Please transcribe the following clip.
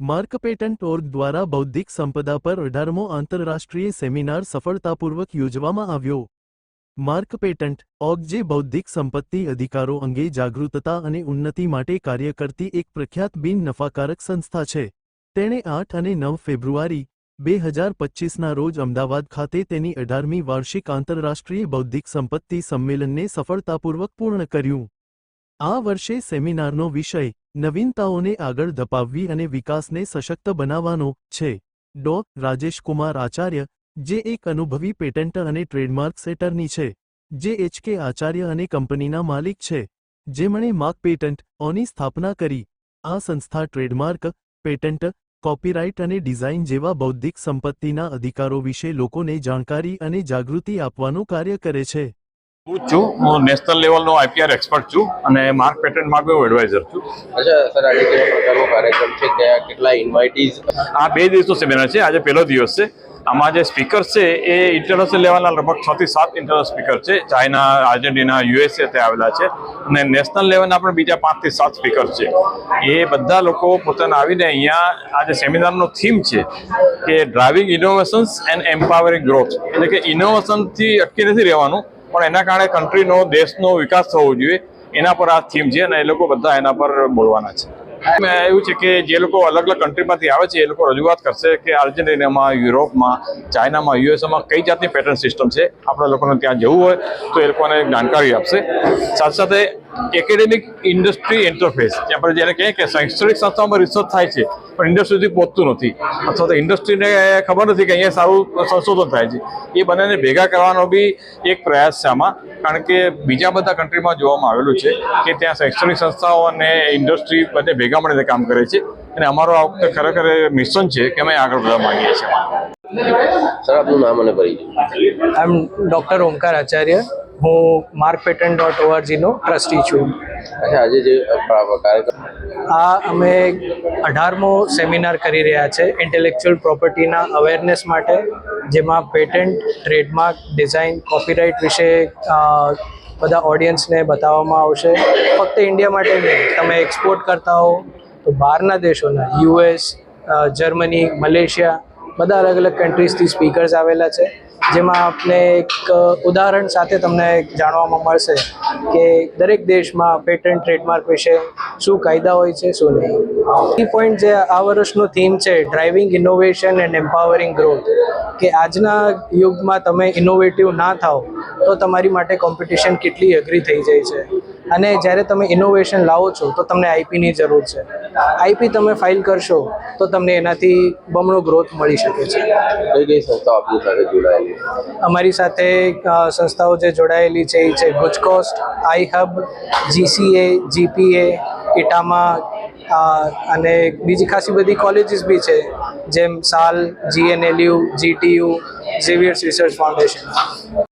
Mark patent org દ્વારા બૌદ્ધિક સંપદા પર અઢારમો આંતરરાષ્ટ્રીય સેમિનાર સફળતાપૂર્વક યોજવામાં આવ્યો. માર્ક પેટન્ટ ઓગ જે બૌદ્ધિક સંપત્તિ અધિકારો અંગે જાગૃતતા અને ઉન્નતિ માટે કાર્ય કરતી એક પ્રખ્યાત બિન નફાકારક સંસ્થા છે. તેણે આઠ અને નવ ફેબ્રુઆરી બે હજાર પચ્ચીસના રોજ અમદાવાદ ખાતે તેની અઢારમી વાર્ષિક આંતરરાષ્ટ્રીય બૌદ્ધિક સંપત્તિ સંમેલનને સફળતાપૂર્વક પૂર્ણ કર્યું. આ વર્ષે સેમિનારનો વિષય નવીનતાઓને આગળ ધપાવવી અને વિકાસને સશક્ત બનાવવાનો છે. ડો. રાજેશકુમાર આચાર્ય, જે એક અનુભવી પેટન્ટ અને ટ્રેડમાર્ક સેટરની છે, જે એચકે આચાર્ય અને કંપનીના માલિક છે, જેમણે માર્ક પેટન્ટ ઓની સ્થાપના કરી. આ સંસ્થા ટ્રેડમાર્ક, પેટન્ટ, કોપીરાઇટ અને ડિઝાઇન જેવા બૌદ્ધિક સંપત્તિના અધિકારો વિશે લોકોને જાણકારી અને જાગૃતિ આપવાનું કાર્ય કરે છે. હું જ છું. હું નેશનલ લેવલનો આઈપીઆર એક્સપર્ટ છું અને માર્ક પેટર્ન માટે હું એડવાઇઝર છું. અચ્છા સર આજે કેવા પ્રકારનો કાર્યક્રમ છે? કયા કેટલા ઇન્વાઇટીઝ આ બે દિવસનો સેમિનાર છે. આજે પહેલો દિવસ છે. આમાં જે સ્પીકર્સ છે એ ઇન્ટરનેશનલ લેવલના લગભગ છ થી સાત ઇન્ટરનેશનલ સ્પીકર છે. ચાઇના આર્જેન્ટિના યુએસએ ત્યાં આવેલા છે. અને નેશનલ લેવલના પણ બીજા પાંચથી સાત સ્પીકર છે. એ બધા લોકો પોતાને આવીને અહીંયા આજે સેમિનારનો થીમ છે કે driving innovations and empowering growth એટલે કે ઇનોવેશનથી અટકી નથી રહેવાનું. પણ એના કારણે કન્ટ્રીનો દેશનો વિકાસ થવો જોઈએ. એના પર આ થીમ છે અને એ લોકો બધા એના પર બોલવાના છે. એવું છે કે જે લોકો અલગ અલગ કન્ટ્રીમાંથી આવે છે, એ લોકો રજૂઆત કરશે કે આર્જેન્ટિનામાં, યુરોપમાં, ચાઇનામાં, યુએસએમાં કઈ જાતની પેટર્ન સિસ્ટમ છે? આપણા લોકોને ત્યાં જવું હોય તો એ લોકોને જાણકારી આપશે. સાથે સાથે એકેડેમિક ઇન્ડસ્ટ્રી ઇન્ટરફેસ આપણે જેને કહીએ કે શૈક્ષણિક સંસ્થાઓમાં રિસર્ચ થાય છે, પણ ઇન્ડસ્ટ્રી સુધી પહોંચતું નથી. અથવા તો ઇન્ડસ્ટ્રીને ખબર નથી કે અહીંયા સારું સંશોધન થાય છે. એ બંનેને ભેગા કરવાનો બી એક પ્રયાસ છે આમાં. કારણ કે બીજા બધા કન્ટ્રીમાં જોવામાં આવેલું છે કે ત્યાં શૈક્ષણિક સંસ્થાઓ અને ઇન્ડસ્ટ્રી બંને ભેગા મળીને કામ કરે છે. અને અમારો આ વખતે ખરેખર મિશન છે કે અમે આગળ વધવા માંગીએ છીએ. સર આપનું નામ અને પરિચય? આઈ એમ ડૉક્ટર ઓમકાર આચાર્ય. હું માર્ક પેટર્ન ડોટ ઓઆરજીનો ટ્રસ્ટી છું. આજે જે કાર્યક્રમ આ અમે અઢારમો સેમિનાર કરી રહ્યા છે ઇન્ટેલેક્ચુઅલ પ્રોપર્ટીના અવેરનેસ માટે જેમાં પેટન્ટ ટ્રેડમાર્ક ડિઝાઇન કોપીરાઇટ વિશે બધા ઓડિયન્સને બતાવવામાં આવશે. ફક્ત ઇન્ડિયા માટે નહીં, તમે એક્સપોર્ટ કરતા હો તો બહારના દેશોના યુએસ જર્મની મલેશિયા બધા અલગ અલગ કન્ટ્રીઝથી સ્પીકર્સ આવેલા છે. જેમાં આપને એક ઉદાહરણ સાથે તમને જાણવામાં મળશે કે દરેક દેશમાં પેટન્ટ ટ્રેડમાર્ક વિશે શું કાયદા હોય છે, શું નહીં. કી પોઈન્ટ જે આ વર્ષનો થીમ છે driving innovation and empowering growth કે આજના યુગમાં તમે ઇનોવેટિવ ના થાઓ, તો તમારી માટે કોમ્પિટિશન કેટલી અઘરી થઈ જાય છે. અને જ્યારે તમે ઇનોવેશન લાવો છો તો તમને આઈપીની જરૂર છે. આઈપી તમે ફાઇલ કરશો તો તમને એનાથી બમણો ગ્રોથ મળી શકે છે. કઈ કઈ સંસ્થાઓ આપની સાથે જોડાયેલી? અમારી સાથે સંસ્થાઓ જે જોડાયેલી છે એ છે ગુજકોસ્ટ આઈ હબ જીસીએ જીપીએ ઇટામા અને બીજી ખાસી બધી કોલેજીસ બી છે જેમ સાલ GNLU GTU Xavier's research foundation